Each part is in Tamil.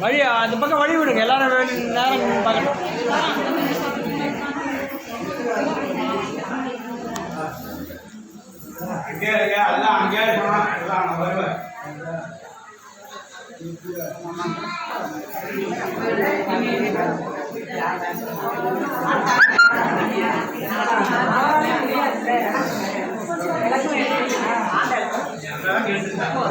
வழி அந்த பக்கம் வழி விடுங்க எல்லாரும் நேரம் பார்க்கணும் அங்கே இருக்க எல்லாம் அங்கே இருக்கணும் எல்லாம் நான் வருவேன் அங்கதான்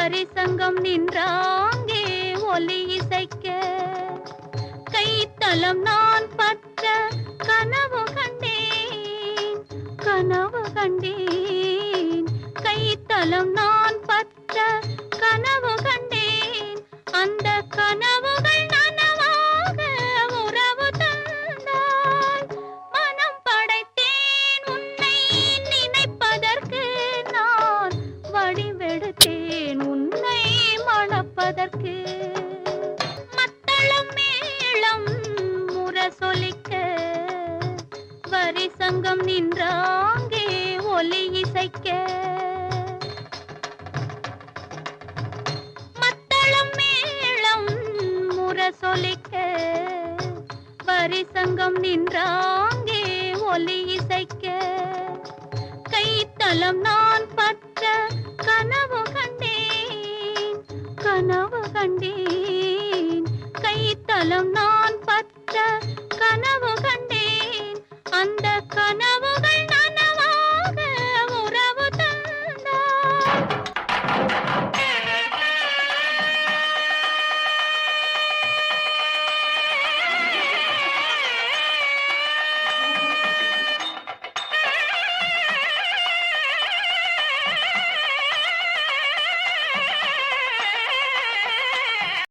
சரிசங்கம் நின்றாங்கே ஒலி இசைக்க. கைத்தளம் நான் பற்ற கனவு கண்டேன் கனவு கண்டேன். கைத்தளம் நான் பற்ற கனவு கண்டேன் அந்த கனவு நின்றாங்கே ஒலி இசைக்க. மத்தளம் மேளம் முரசொலிக்க பரிசங்கம் நின்றாங்கே ஒலி இசைக்க. கைத்தளம் நான் பற்ற கனவு கண்டேன் கனவு கண்டேன். கைத்தளம் நான் பற்ற கனவு கண்டேன் அந்த கனவு